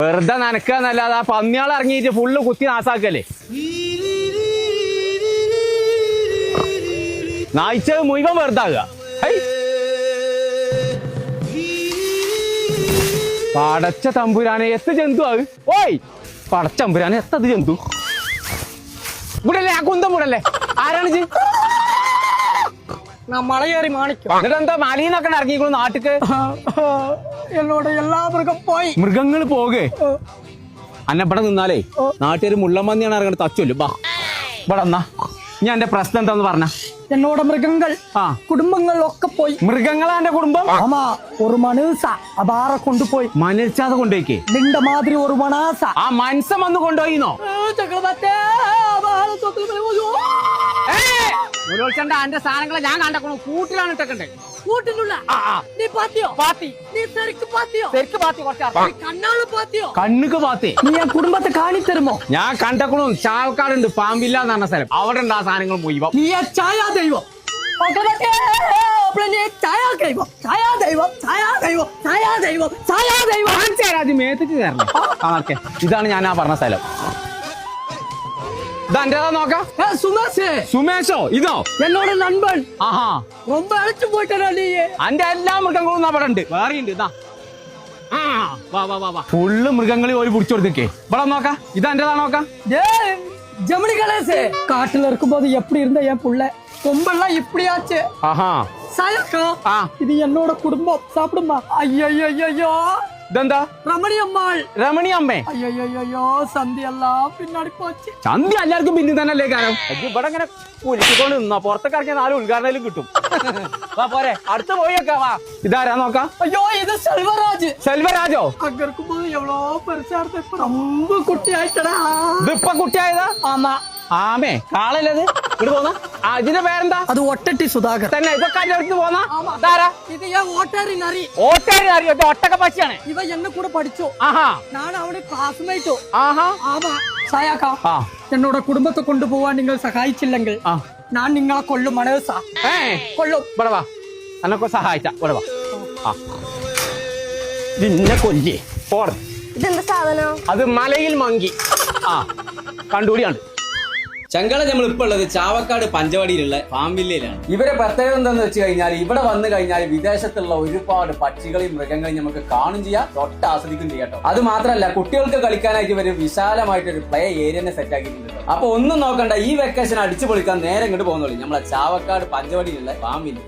വെറുതെ നനക്കാന്നല്ലാതെ ആ പന്നിയാൾ ഇറങ്ങിയിട്ട് ഫുള്ള് കുത്തി നാസാക്കല്ലേ നായിച്ചത് മുഴുവൻ വെറുതാകുക ഹൈ. പടച്ച തമ്പുരാനെ എത്ര ജന്തു അത്? ഓയ്. പടച്ചമ്പുരാനെ എത്തത് ജന്തു? ഇവിടല്ലേ ആ കുന്തം കൂടല്ലേ ആരാണ് നമ്മളെ കയറി മാണിക്കും എന്നിട്ട് എന്താ മലീന്നൊക്കെ ഇറങ്ങിക്കോളൂ നാട്ടിക്ക്. എന്നോട് എല്ലാ മൃഗം പോയി. മൃഗങ്ങൾ പോകേ. അന്നപ്പടെ നിന്നാലേ നാട്ടുകാർ മുള്ളമ്പന്നിയാണ് ഇറങ്ങുന്നത് തച്ചുല്ലോ. ബാ ഇവിടെ എന്നാ ഞാൻ എന്റെ പ്രശ്നം എന്താന്ന് പറഞ്ഞ. എന്നോട് മൃഗങ്ങൾ കുടുംബങ്ങൾ ഒക്കെ പോയി. മൃഗങ്ങളാ എന്റെ കുടുംബം? ആമാ ഒരു മനുസ അബാറ കൊണ്ടുപോയി. മനുസാത കൊണ്ടുപോയിക്കേ. നിന്റെ മാതിരി ഒരു മണാസ ആ മനസം വന്ന് കൊണ്ടുപോയിന്നോ? മുലോത്സണ്ട എന്റെ സാധനങ്ങളെ ഞാൻ കണ്ടക്കണു. കൂട്ടിലാണ് ഇട്ടക്കണ്ടേ? കൂട്ടിലുള്ള നീ പാത്തിയോ? പാത്തി. നീ ശരിക്ക് പാത്തിയോ? ശരിക്ക് പാത്തി കുറച്ച് നീ കണ്ണാൾ പാത്തിയോ? കണ്ണുക്ക് പാത്തി. നീ ആ കുടുംബത്തെ കാണിത്തരുമോ? ഞാൻ കണ്ടക്കണു. ചാവക്കാടുണ്ട് പാമ്പില്ല എന്ന് പറഞ്ഞ സ്ഥലം. അവിടെ ഉണ്ട് ആ സാധനങ്ങൾ മുഴുവൻ. നീ ആ ഛായാ ദൈവം. ഇതാണ് ഞാൻ ആ പറഞ്ഞ സ്ഥലം. നോക്കാം ஏ, சுமேஷ் സുമേഷോ ഇതോ என்னோட நண்பன் ആഹാ ரொம்ப அழைச்சு போயிட்டா நீ അന്റെ എല്ലാ മൃഗങ്ങളും അവിടെ ഉണ്ട് വേറെ ഉണ്ട് ഇതാ ആ, വാ വാ വാ വാ ഫുള്ള് മൃഗങ്ങളെ ഒരു പിടിച്ചു കൊടുത്തേക്കേ ഇവിടെ നോക്കാം ഇത് എന്റേതാ നോക്കാം டேய் ஜெமினி கணேஷ் காட்டுல இருக்கும்போது எப்படி இருந்த என் புள்ள கொம்பெல்லாம் இப்படி ஆச்சு ആഹാ சாயக்கா ആ இது என்னோட குடும்பம் சாப்பிடுமா ஐயோ ഇതെന്താ? രമണി അമ്മാൾ. രമണി അമ്മേ. അയ്യോ സന്ധ്യ പിന്നാടി പോച്ച്. സന്ധ്യ എല്ലാവർക്കും പിന്നെ തന്നെ അല്ലേ കാരണം ഇവിടെ ഇങ്ങനെ കുലിക്കൊണ്ട് നിന്നാ. പുറത്തൊക്കെ ഇറങ്ങിയ നാല് ഉദ്ഘാടനം കിട്ടും. വാ പോരെ. അടുത്ത് പോയേക്കാ വാ. ഇതാരാ നോക്കാം? അയ്യോ ഇത് സെൽവരാജ്. സെൽവരാജോ? അഗർക്കുമ്പോ എവളോ പരിസരത്തെ പ്രമുഖ കുട്ടിയായിട്ടടാ ഇതിപ്പ കുട്ടിയായതാ? ആമാ ആമേ കാളല്ലത് ഇവിടെ പോന്ന. ആ ഇതിന്റെ പേരെന്താ? അത് ഒട്ടട്ടി സുധാകർ. തന്നെ ഇതൊക്കെ അതിന്റെ അടുത്ത് പോന്ന ഇത് ഞാൻ ഓട്ടാരി നറി. ഓട്ടാരി നറി ഒറ്റ ഇവ എന്നെ കൂടെ പഠിച്ചു. ആഹാ. നാളെ അവിടെ ക്ലാസ്മേറ്റോ ആഹാ. ആമാ സായാക്ക. എന്നോട് കുടുംബത്തെ കൊണ്ടുപോവാൻ നിങ്ങൾ സഹായിച്ചില്ലെങ്കിൽ ഞാൻ നിങ്ങളെ കൊല്ലും മനേഴ്സ കൊല്ലും. ഇവിടെ വാ. എന്നൊക്കെ സഹായിച്ച. ഇവിടെ വാ. നിന്നെ കൊല്ലേ. പോർ ഇതെന്താ സാധനം? അത് മലയിൽ മങ്കി. ആ. കണ്ടുകൂടിയാണ് ചങ്കള നമ്മൾ ഇപ്പോൾ ഉള്ളത് ചാവക്കാട് പഞ്ചവടിയിലുള്ള ഫാം വില്ലയിലാണ്. ഇവരെ പ്രത്യേകത എന്താന്ന് വെച്ച് കഴിഞ്ഞാൽ ഇവിടെ വന്നു കഴിഞ്ഞാൽ വിദേശത്തുള്ള ഒരുപാട് പക്ഷികളെയും മൃഗങ്ങളെയും നമുക്ക് കാണും ചെയ്യാം തൊട്ട് ആസ്വദിക്കും ചെയ്യാട്ടോ അത് മാത്രമല്ല കുട്ടികൾക്ക് കളിക്കാനായിട്ട് ഇവർ വിശാലമായിട്ട് ഒരു പ്ലേ ഏരിയ തന്നെ സെറ്റ് ആക്കിയിട്ടുണ്ട് അപ്പൊ ഒന്നും നോക്കണ്ട ഈ വെക്കേഷൻ അടിച്ചു പൊളിക്കാൻ നേരെ ഇങ്ങോട്ട് പോകുന്നുള്ളൂ. നമ്മളെ ചാവക്കാട് പഞ്ചവടിയിലുള്ള ഫാം വില്ല.